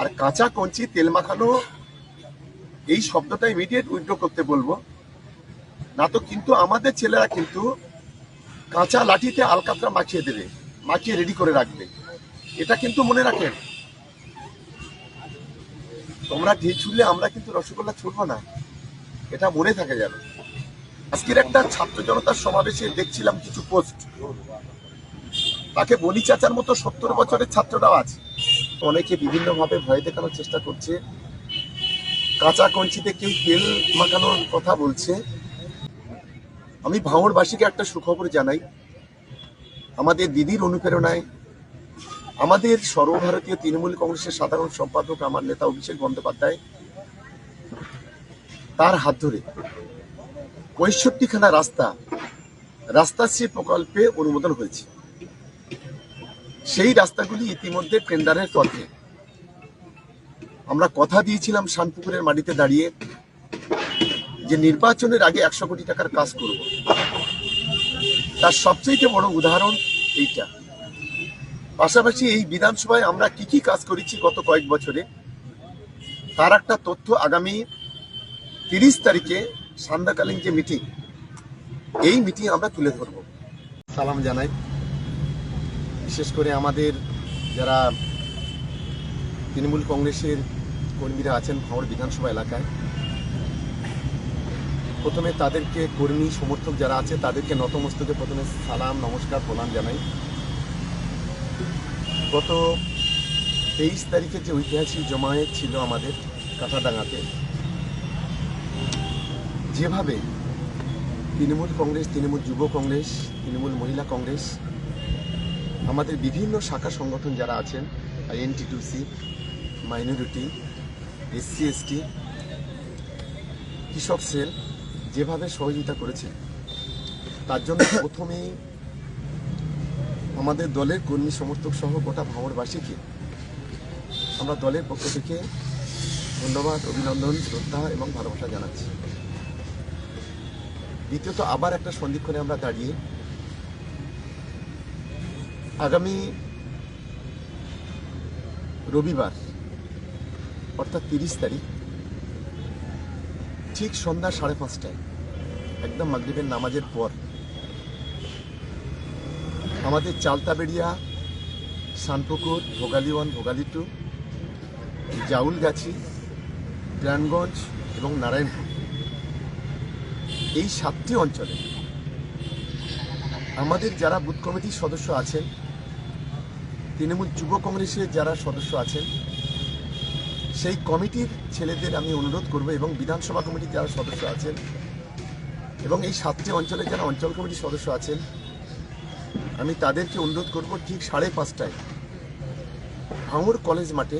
আর কাঁচা কঞ্চি, তেল মাখানো, এই শব্দটা ইমিডিয়েট উইথড্র করতে বলব। না তো কিন্তু আমাদের ছেলেরা কিন্তু কাঁচা লাঠিতে আলকাতরা মাখিয়ে দেবে, মাখিয়ে রেডি করে রাখবে। এটা কিন্তু মনে রাখেন। তোমরা ঢিল ছুড়লে আমরা কিন্তু রসগোল্লা ছুটবো না। এটা মনে থাকে যেন। আজকের একটা ছাত্র জনতার সমাবেশে দেখছিলাম কিছু পোস্ট তাকে বলি চাচার মতো সত্তর বছরের ছাত্ররাও আছে। অনেকে বিভিন্নভাবে ভয় দেখানোর চেষ্টা করছে। কাঁচা কঞ্চিতে কেউ তেল মাখানোর কথা বলছে। আমি ভাঙড়বাসীকে একটা সুখবর জানাই। আমাদের দিদির অনুপ্রেরণায় আমাদের সর্বভারতীয় তৃণমূল কংগ্রেসের সাধারণ সম্পাদক আমার নেতা অভিষেক বন্দ্যোপাধ্যায় তার হাত ধরে পঁয়ষট্টিখানা রাস্তা, রাস্তাশ্রী প্রকল্পে অনুমোদন হয়েছে। সেই রাস্তাগুলি ইতিমধ্যে টেন্ডারের পথে। আমরা কথা দিয়েছিলাম শানপুকুরের মাটিতে দাঁড়িয়ে যে নির্বাচনের আগে একশো কোটি টাকার কাজ করব। তার সবচেয়ে বড় উদাহরণ এইটা। পাশাপাশি এই বিধানসভায় আমরা কি কি কাজ করেছি গত কয়েক বছরে, তার একটা তথ্য আগামী তিরিশ তারিখে সান্ধ্যাকালীন যে মিটিং, এই মিটিং আমরা তুলে ধরব। সালাম জানাই। বিশেষ করে আমাদের যারা তৃণমূল কংগ্রেসের কর্মীরা আছেন ভাঙড় বিধানসভা এলাকায়, প্রথমে তাদেরকে কর্মী সমর্থক যারা আছে, তাদেরকে নতমস্তকে প্রথমে সালাম, নমস্কার, প্রণাম জানাই। গত তেইশ তারিখে যে ঐতিহাসিক জমায়েত ছিল আমাদের কাঁটাডাঙ্গাতে যেভাবে তৃণমূল কংগ্রেস, তৃণমূল যুব কংগ্রেস, তৃণমূল মহিলা কংগ্রেস আমাদের বিভিন্ন শাখা সংগঠন যারা আছেন আইএনটিটুসি মাইনরিটি এসসি এসটি কৃষক সেল, যেভাবে সহযোগিতা করেছে তার জন্য প্রথমেই আমাদের দলের কর্মী সমর্থক সহ গোটা ভাঙড়বাসীকে আমরা দলের পক্ষ থেকে ধন্যবাদ, অভিনন্দন, শ্রদ্ধা এবং ভালোবাসা জানাচ্ছি। দ্বিতীয়ত আবার একটা সন্ধিক্ষণে আমরা দাঁড়িয়ে আগামী রবিবার, অর্থাৎ তিরিশ তারিখ, ঠিক সন্ধ্যা সাড়ে পাঁচটায়, একদম মাগরিবের নামাজের পর, আমাদের চালতাবেড়িয়া শানপুকুর ভোগালী ওয়ান ভোগালী টু জাউলগাছি, প্রাণগঞ্জ এবং নারায়ণপুর। এই সাতটি অঞ্চলে আমাদের যারা বুথ কমিটির সদস্য আছেন তৃণমূল যুব কংগ্রেসের যারা সদস্য আছেন, সেই কমিটির ছেলেদের আমি অনুরোধ করব এবং বিধানসভা কমিটির যারা সদস্য আছেন এবং এই সাতটি অঞ্চলে যারা অঞ্চল কমিটির সদস্য আছেন, আমি তাদেরকে অনুরোধ করব ঠিক সাড়ে পাঁচটায় ভাঙুর কলেজ মাঠে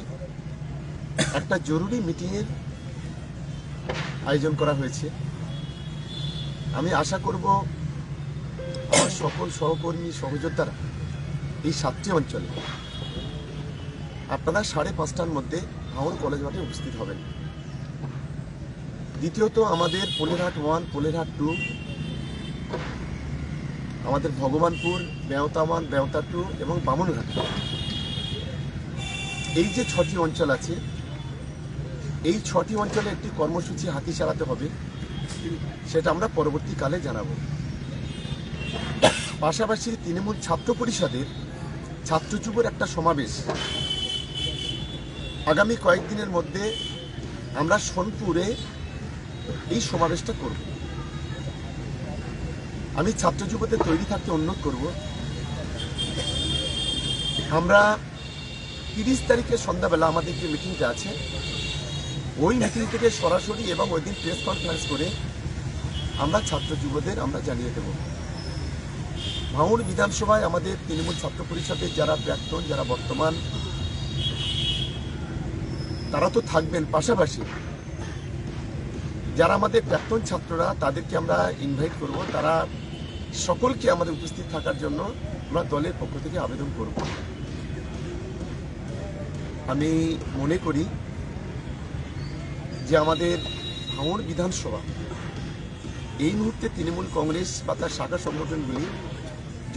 একটা জরুরি মিটিংয়ের আয়োজন করা হয়েছে। আমি আশা করব আমার সকল সহকর্মী, সহযোদ্ধারা এই সাতটি অঞ্চলে আপনারা সাড়ে পাঁচটার মধ্যে ভাঙড় কলেজ মাঠে উপস্থিত হবেন। দ্বিতীয়ত আমাদের পোলেরহাট ওয়ান, পোলেরহাট টু, আমাদের ভগবানপুর, বেওতা ওয়ান, বেওতা টু এবং বামনঘাট। এই যে ছটি অঞ্চল আছে, এই ছটি অঞ্চলে একটি কর্মসূচি হাতি চালাতে হবে, সেটা আমরা পরবর্তীকালে জানাব। পাশাপাশি তৃণমূল ছাত্র পরিষদের ছাত্র যুবর একটা সমাবেশ। আগামী কয়েকদিনের মধ্যে আমরা সোনপুরে এই সমাবেশটা করব। আমি ছাত্র যুবদের তৈরি থাকতে অনুরোধ করব। আমরা তিরিশ তারিখে সন্ধ্যাবেলা আমাদের যে মিটিংটা আছে, ওই মিটিং থেকে সরাসরি এবং ওই দিন প্রেস কনফারেন্স করে আমরা ছাত্র যুবদের আমরা জানিয়ে দেব। ভাঙড় বিধানসভায় আমাদের তৃণমূল ছাত্র পরিষদের যারা প্রাক্তন, যারা বর্তমান, তারা তো থাকবেন পাশাপাশি। যারা আমাদের প্রাক্তন ছাত্ররা, তাদেরকে আমরা ইনভাইট করব। তারা সকলকে আমাদের উপস্থিত থাকার জন্য আমরা দলের পক্ষ থেকে আবেদন করব। আমি মনে করি যে আমাদের ভাঙড় বিধানসভা, এই মুহূর্তে তৃণমূল কংগ্রেস বা তার শাখা সংগঠনগুলি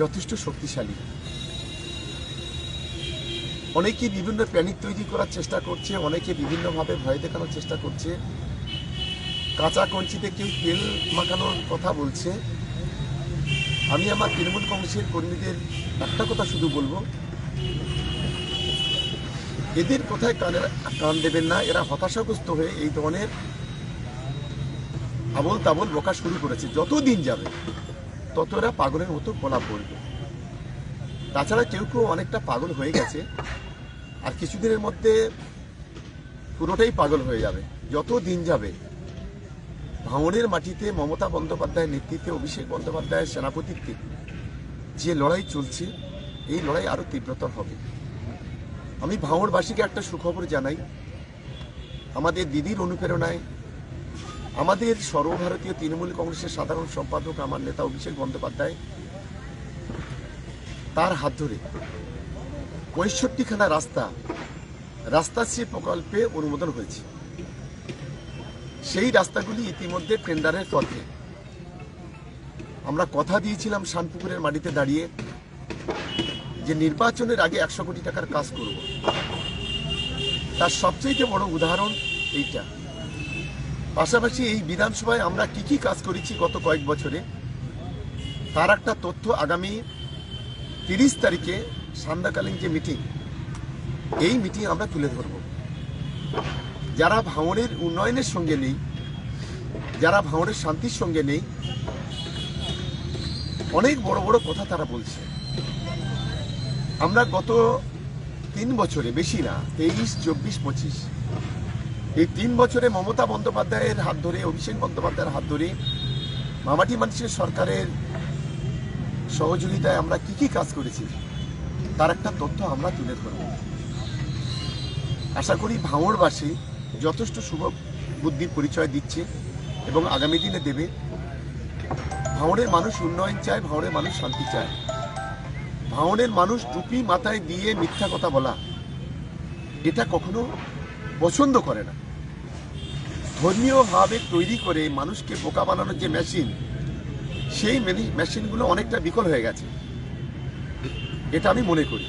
যথেষ্ট শক্তিশালী। অনেকে বিভিন্ন প্যানিক তৈরি করার চেষ্টা করছে, অনেকে বিভিন্নভাবে ভয় দেখানোর চেষ্টা করছে। কাঁচা কঞ্চিতে কেউ তেল মাখানোর কথা বলছে। আমি আমার তৃণমূল কংগ্রেসের কর্মীদের একটা কথা শুধু বলব। এদের কোথায় কানে কান দেবেন না, এরা হতাশাগ্রস্ত হয়ে এই ধরনের আবল তাবল বকা শুরু করেছে যত দিন যাবে। তত এরা পাগলের মতো বলা পড়বে। তাছাড়া কেউ কেউ অনেকটা পাগল হয়ে গেছে, আর কিছুদিনের মধ্যে পুরোটাই পাগল হয়ে যাবে, যত দিন যাবে। ভাঙড়ের মাটিতে মমতা বন্দ্যোপাধ্যায়ের নেতৃত্বে অভিষেক বন্দ্যোপাধ্যায়ের সেনাপতিত্বে যে লড়াই চলছে, এই লড়াই আরও তীব্রতর হবে। আমি ভাঙড়বাসীকে একটা সুখবর জানাই। আমাদের দিদির অনুপ্রেরণায় আমাদের সর্বভারতীয় তৃণমূল কংগ্রেসের সাধারণ সম্পাদক আমার নেতা অভিষেক বন্দ্যোপাধ্যায়, তার হাত ধরে পঁয়ষট্টিখানা রাস্তা রাস্তাশ্রী প্রকল্পে অনুমোদন হয়েছে। সেই রাস্তাগুলি ইতিমধ্যে টেন্ডারের পথে। আমরা কথা দিয়েছিলাম শানপুকুরের মাটিতে দাঁড়িয়ে যে নির্বাচনের আগে একশো কোটি টাকার কাজ করব। তার সবচেয়ে বড় উদাহরণ এইটা। পাশাপাশি এই বিধানসভায় আমরা কি কি কাজ করেছি গত কয়েক বছরে, তার একটা তথ্য আগামী তিরিশ তারিখে সান্ধ্যাকালীন যে মিটিং, এই মিটিং আমরা তুলে ধরব। যারা ভাঙড়ের উন্নয়নের সঙ্গে নেই, যারা ভাঙড়ের শান্তির সঙ্গে নেই, অনেক বড় বড় কথা তারা বলছে। আমরা গত তিন বছরে, বেশি না, তেইশ, চব্বিশ, পঁচিশ এই তিন বছরে মমতা বন্দ্যোপাধ্যায়ের হাত ধরে, অভিষেক বন্দ্যোপাধ্যায়ের হাত ধরে মামাটি মানুষের সরকারের সহযোগিতায় আমরা কি কি কাজ করেছি, তার একটা তথ্য আমরা তুলে ধরব। আশা করি ভাঙড়বাসী যথেষ্ট শুভ বুদ্ধির পরিচয় দিচ্ছে এবং আগামী দিনে দেবে। ভাঙড়ের মানুষ উন্নয়ন চায়, ভাঙড়ের মানুষ শান্তি চায়। ভাঙড়ের মানুষ টুপি মাথায় দিয়ে মিথ্যা কথা বলা, এটা কখনো পছন্দ করে না। ধর্মীয় ভাবে তৈরি করে মানুষকে বোকা বানানোর যে মেশিন, সেই মেশিনগুলো অনেকটা বিকল হয়ে গেছে। এটা আমি মনে করি।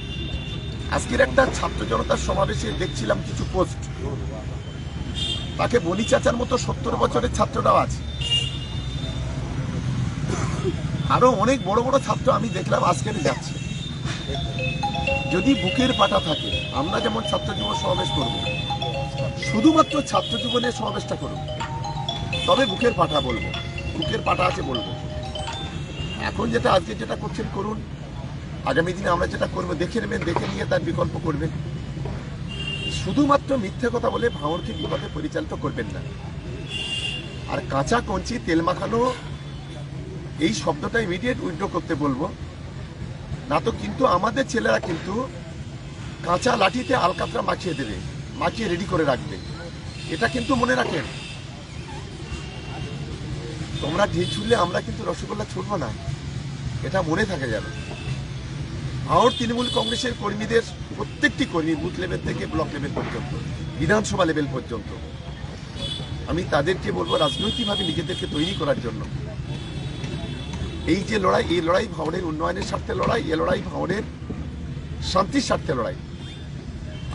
আজকের একটা ছাত্র জনতার সমাবেশে দেখছিলাম কিছু পোস্ট তাকে বলি চাচার মতো সত্তর বছরের ছাত্ররাও আছে। আরও অনেক বড় বড় ছাত্র আমি দেখলাম আজকের যাচ্ছে। যদি বুকের পাটা থাকে, আমরা যেমন ছাত্র যুব সমাবেশ করব শুধুমাত্র ছাত্র জীবনের সমাবেশটা করুন। তবে বুকের পাটা বলব। বুকের পাটা আছে বলব। এখন যেটা আজকে যেটা করছেন করুন। আগামী দিনে আমরা যেটা করব, দেখে নেবেন, দেখে নিয়ে তার বিকল্প করবেন। শুধুমাত্র মিথ্যে কথা বলে ভাঙড়কে বিপদে পরিচালিত করবেন না। আর কাঁচা কঞ্চি, তেল মাখানো, এই শব্দটা ইমিডিয়েট উইথড্র করতে বলব। না তো কিন্তু আমাদের ছেলেরা কিন্তু কাঁচা লাঠিতে আলকাতরা মাখিয়ে দেবে। মাখিয়ে রেডি করে রাখবে। এটা কিন্তু মনে রাখেন। তোমরা ঢিল ছুড়লে আমরা কিন্তু রসগোল্লা ছুটবো না, এটা মনে থাকে যাবে ভারত তৃণমূল কংগ্রেসের কর্মীদের, প্রত্যেকটি কর্মী বুথ লেভেল থেকে ব্লক লেভেল পর্যন্ত, বিধানসভা লেভেল পর্যন্ত। আমি তাদেরকে বলব, রাজনৈতিকভাবে নিজেদেরকে তৈরি করার জন্য। এই যে লড়াই, এই লড়াই ভাঙড়ের উন্নয়নের স্বার্থে লড়াই, এ লড়াই ভাঙড়ের শান্তির স্বার্থে লড়াই।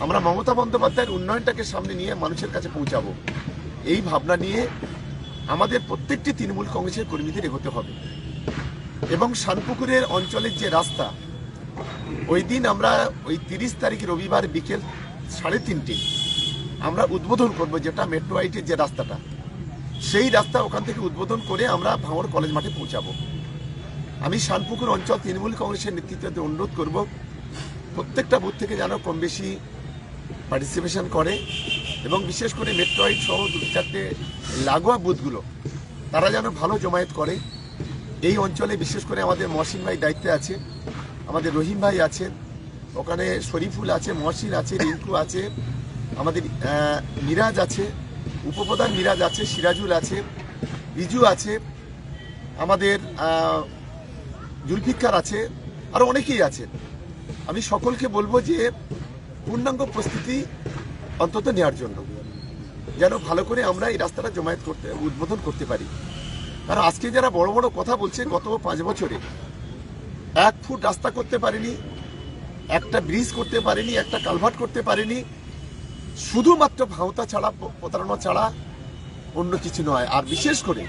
আমরা মমতা বন্দ্যোপাধ্যায়ের উন্নয়নটাকে সামনে নিয়ে মানুষের কাছে পৌঁছাবো। এই ভাবনা নিয়ে আমাদের প্রত্যেকটি তৃণমূল কংগ্রেসের কর্মীদের এগোতে হবে। এবং শানপুকুরের অঞ্চলের যে রাস্তা, ওই দিন আমরা ওই তিরিশ তারিখ রবিবার বিকেল সাড়ে তিনটে আমরা উদ্বোধন করব যেটা মেট্রো আইটের যে রাস্তাটা। সেই রাস্তা ওখান থেকে উদ্বোধন করে আমরা ভাঙড় কলেজ মাঠে পৌঁছাবো। আমি শানপুকুর অঞ্চল তৃণমূল কংগ্রেসের নেতৃত্বে অনুরোধ করব, প্রত্যেকটা বুথ থেকে যেন কম বেশি পার্টিসিপেশন করে এবং বিশেষ করে মেট্রো আইট সহ দু চারটে লাগোয়া বুথগুলো, তারা যেন ভালো জমায়েত করে। এই অঞ্চলে বিশেষ করে আমাদের মহসিন ভাই দায়িত্বে আছে, আমাদের রহিম ভাই আছেন ওখানে শরীফুল আছে, মহসিন আছে, রিঙ্কু আছে, আমাদের মিরাজ আছে, উপপ্রধান মিরাজ আছে, সিরাজুল আছে, রিজু আছে, আমাদের জুলফিকার আছে, আরও অনেকেই আছে। আমি সকলকে বলব যে পূর্ণাঙ্গ প্রস্তুতি অন্তত নেওয়ার জন্য। যেন ভালো করে আমরা এই রাস্তাটা জমায়েত করতে, উদ্বোধন করতে পারি। কারণ আজকে যারা বড় বড় কথা বলছে, গত পাঁচ বছরে এক ফুট রাস্তা করতে পারেনি, একটা ব্রিজ করতে পারেনি, একটা কালভার্ট করতে পারেনি, শুধুমাত্র ভাওতা ছাড়া প্রতারণা ছাড়া অন্য কিছু নয়। আর বিশেষ করে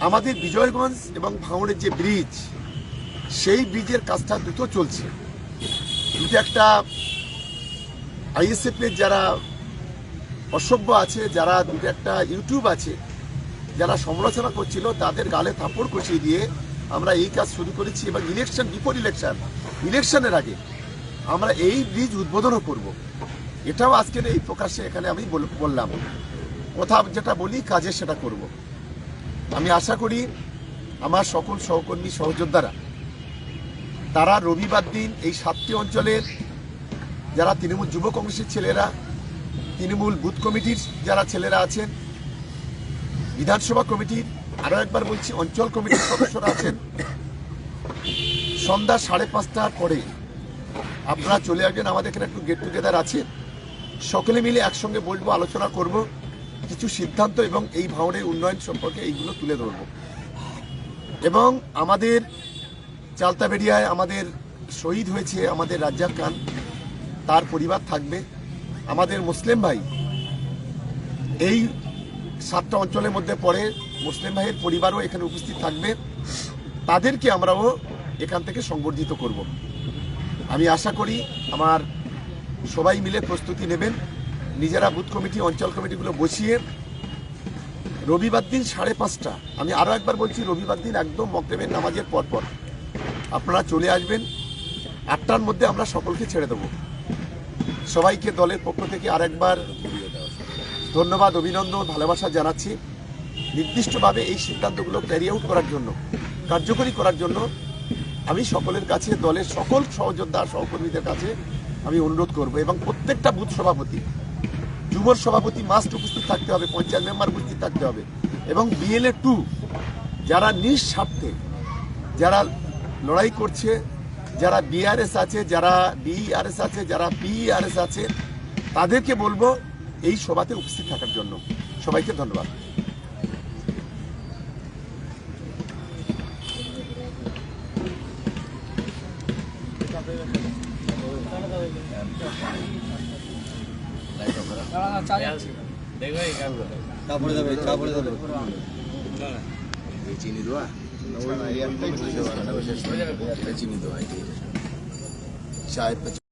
আমাদের বিজয়গঞ্জ এবং ভাঙড়ের যে ব্রিজ, সেই ব্রিজের কাজটা দ্রুত চলছে। দুটো একটা আইএসএফ এর যারা অসভ্য আছে, যারা দুটো একটা ইউটিউব আছে, যারা সমালোচনা করছিল, তাদের গালে থাপড় কষিয়ে দিয়ে আমরা এই কাজ শুরু করেছি এবং ইলেকশন বিফোর ইলেকশন ইলেকশনের আগে আমরা এই ব্রিজ উদ্বোধনও করব। এটাও আজকের এই প্রকাশে এখানে আমি বললাম। কথা যেটা বলি, কাজে সেটা করব। আমি আশা করি আমার সকল সহকর্মী, সহযোদ্ধারা, তারা রবিবার দিন এই সাতটি অঞ্চলের যারা তৃণমূল যুব কংগ্রেসের ছেলেরা, তৃণমূল বুথ কমিটির যারা ছেলেরা আছেন, বিধানসভা কমিটির, আরও একবার বলছি, অঞ্চল কমিটির সদস্যরা আছেন। সন্ধ্যা সাড়ে পাঁচটার পরে আপনারা চলে আসবেন, আমাদের এখানে একটু গেট টুগেদার আছে। সকলে মিলে একসঙ্গে বসবো আলোচনা করব, কিছু সিদ্ধান্ত এবং এই ভাঙড়ের উন্নয়ন সম্পর্কে এইগুলো তুলে ধরব। এবং আমাদের চালতাবেড়িয়ায় আমাদের শহীদ হয়েছে আমাদের রাজ্জাক খান। তার পরিবার থাকবে। আমাদের মুসলিম ভাই এই সাতটা অঞ্চলের মধ্যে পড়ে, মুসলিম ভাইয়ের পরিবারও এখানে উপস্থিত থাকবে। তাদেরকে আমরাও এখান থেকে সংবর্ধিত করব। আমি আশা করি আমার সবাই মিলে প্রস্তুতি নেবেন। নিজেরা বুথ কমিটি, অঞ্চল কমিটিগুলো বসিয়ে রবিবার দিন সাড়ে পাঁচটা, আমি আরও একবার বলছি, রবিবার দিন একদম মকদেবের নামাজের পর পর আপনারা চলে আসবেন। আটটার মধ্যে আমরা সকলকে ছেড়ে দেবো। সবাইকে দলের পক্ষ থেকে আরেকবার ধন্যবাদ, অভিনন্দন, ভালোবাসা জানাচ্ছি। নির্দিষ্টভাবে এই সিদ্ধান্তগুলো ক্যারি আউট করার জন্য, কার্যকরী করার জন্য আমি সকলের কাছে, দলের সকল সহযোদ্ধা, সহকর্মীদের কাছে আমি অনুরোধ করব এবং প্রত্যেকটা বুথ সভাপতি যুবর সভাপতি মাস্ট উপস্থিত থাকতে হবে, পঞ্চায়েত মেম্বার উপস্থিত থাকতে হবে এবং বিএলএ টু যারা নিঃস্বার্থে, যারা লড়াই করছে যারা বিআরএস আছে যারা বিআরএস আছে যারা পিআরএস আছে তাদেরকে বলব এই সভাতে উপস্থিত থাকার জন্য। সবাইকে ধন্যবাদ। তারপরে যাবে তারপরে যাবে। চিনি দেওয়া? চিনি দেওয়া চায়ের